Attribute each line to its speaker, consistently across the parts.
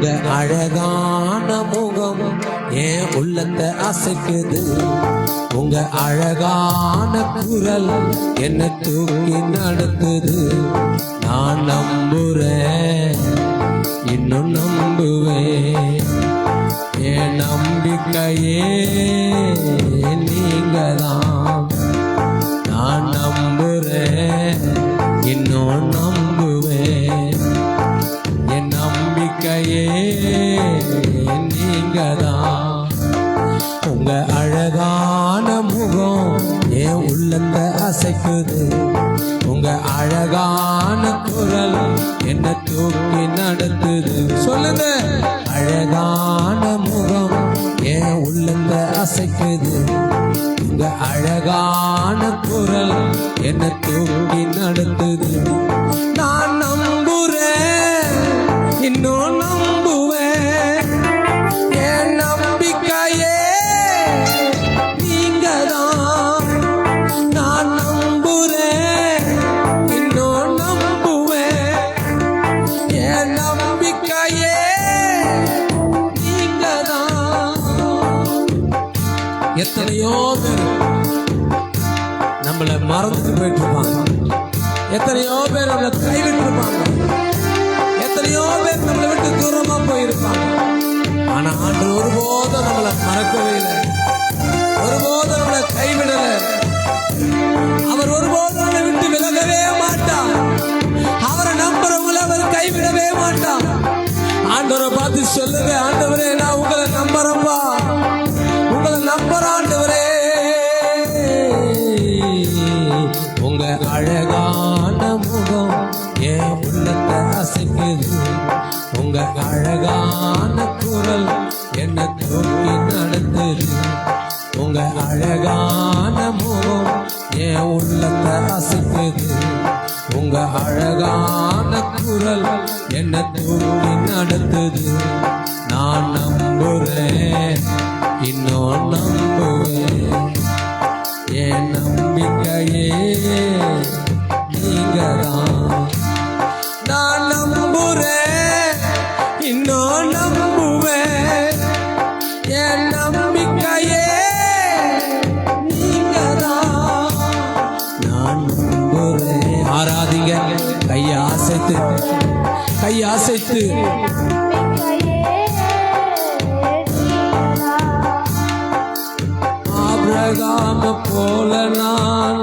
Speaker 1: உங்க அழகான முகம் என் உள்ளத்தை அசைக்குது. உங்க அழகான குரல் என்ன தூக்கி நடத்துது நான் நம்புறேன் இன்னும் நம்புவேன். என் நம்பிக்கையே நீங்க தான் என்ன தூக்கி நடத்துது சொல்லுங்க. அழகான முகம் என் உள்ளந்த அசைக்குது. உங்க அழகான குரல் என்ன தூக்கி நடத்துது நான் நம்புறேன். இன்னும் நம்புவேன். எத்தனையோ பேர் நம்மளை மறந்துட்டு போயிட்டு இருப்பாங்க எத்தனையோ பேர் நம்மளை கைவிட்டு இருப்பாங்க எத்தனையோ பேர் நம்மளை விட்டு தூரமா போயிருப்பாங்க. ஆனா ஆண்டு ஒருபோதும் நம்மளை மறக்கவே இல்லை. ஒருபோதும் நம்மளை கைவிடல. அவர் ஒருபோதும் நம்மளை விட்டு விலகவே மாட்டார். அவரை நம்புறவங்களை அவர் கைவிடவே மாட்டார். ஆண்டவரை பார்த்து சொல்லுங்க ஆண்டவரே நான் உங்களை நம்புறப்பா அழகான குரல் என்ன தூக்கி நடந்தது. உங்க அழகான முகம் என் உள்ளத்தை அசைக்குது உங்க அழகான குரல் என்ன தூக்கி நடந்தது. நான் நம்புறேன் இன்னும் நம்புவேன். என் நம்பிக்கையே நீங்க தான் அசைத்து ஆபிரகாம போல நான்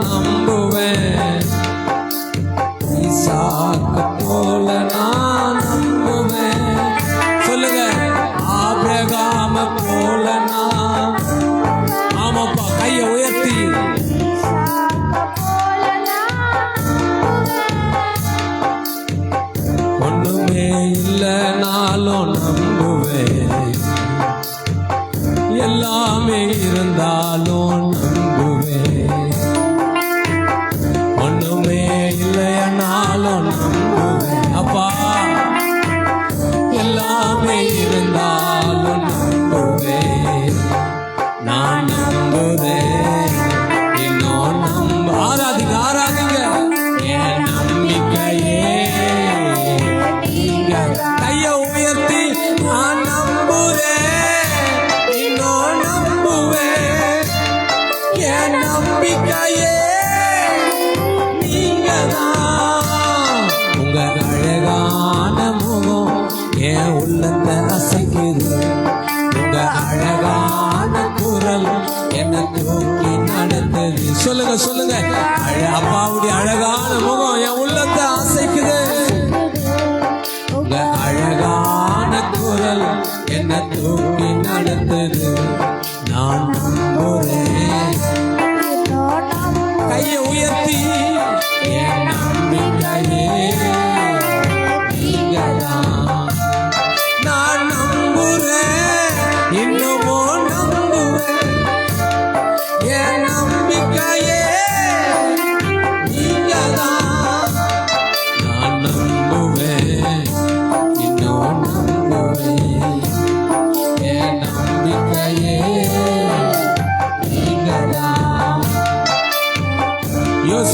Speaker 1: எல்லாமே இருந்தாலும் நம்புவேன் நான் நம்புவேன் இன்னும் நம்ப ஆராதிங்க ஆராதிங்க. என் நம்பிக்கையே. நீங்க உயர்த்தி நான் இன்னும் என் நம்பிக்கையே. உங்க உள்ளத்தை அசைக்குது. உங்க அழகான குரல் என்ன தூக்கி நடந்தது சொல்லுங்க சொல்லுங்க. அப்பாவுடைய அழகான முகம் என்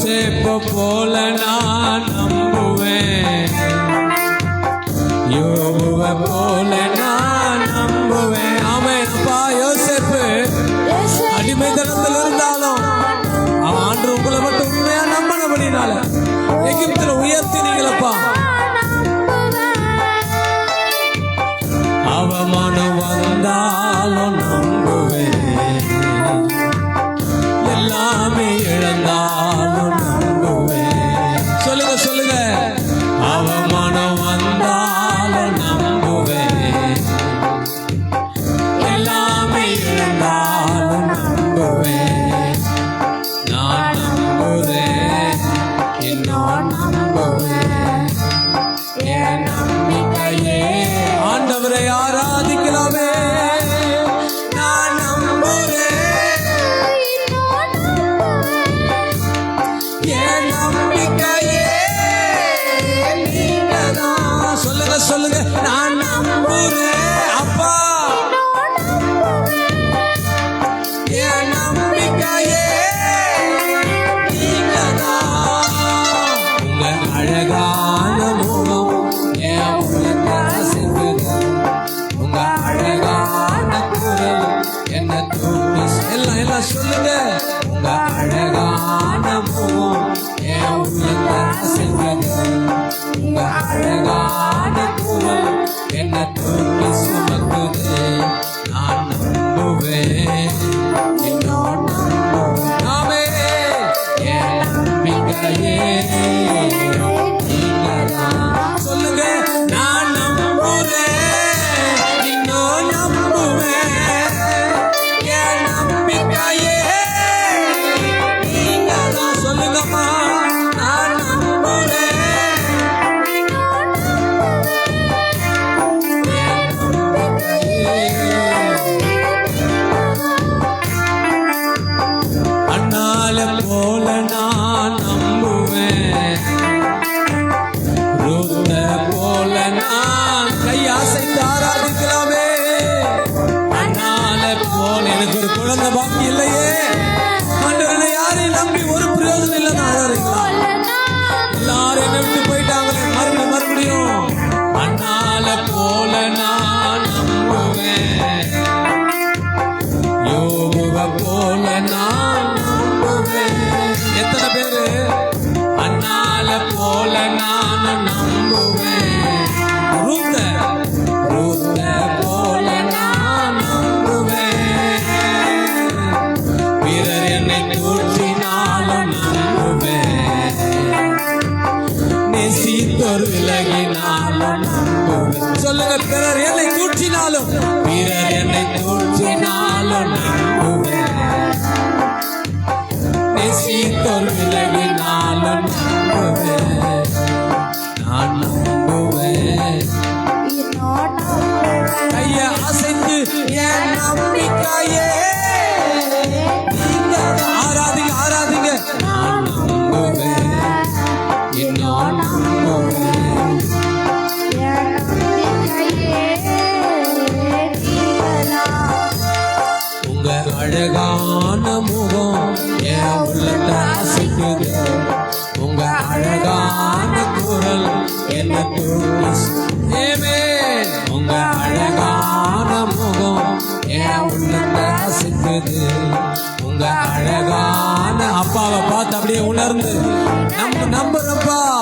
Speaker 1: யோசேப்பு போல நான் நம்புவேன். யோபுவ போல நான் நம்புவேன். ஆமென் அப்பா யோசேப்பு. அடிமைத்தனத்தில் இருந்தாலும் அவன் ஆண்டு உங்களை மட்டும் உண்மையா நம்பினபடினால எகிப்துல உயர்த்தினீங்களப்பா எல்லாம் எல்லாம் சொல்லுங்க உங்க அழகான முகம் என் உள்ளத்தை அசைக்குது. உங்க அழகான குரல் என்ன தூக்கி சுமக்குது நான் நம்புவேன் இன்னும் நம்புவேன் என் நம்பிக்கையே நான் நம்புவேன் ரூத்த ரூத்த போல நான் நம்புவேன் பிறர் என்னை தூற்றினாலும் நம்புவேன் நேசித்தோர் விலகினாலும் நம்புவேன் சொல்லுங்க பிறர் என்னை தூற்றினாலும் பிறர் என்னை தூற்றினாலும் நம்புவேன் உங்க அழகான முகம் என் உள்ளத்தை அசைக்குது உங்க அழகான அப்பாவை பார்த்து அப்படியே உணர்ந்து. நம்ம நம்புறப்பா.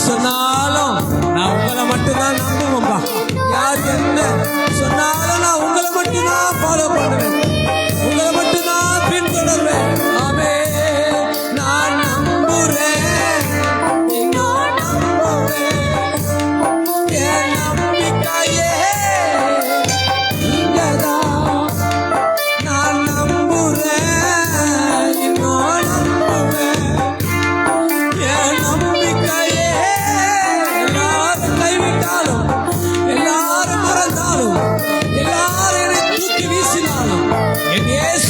Speaker 1: Krishna என் இயேசுவை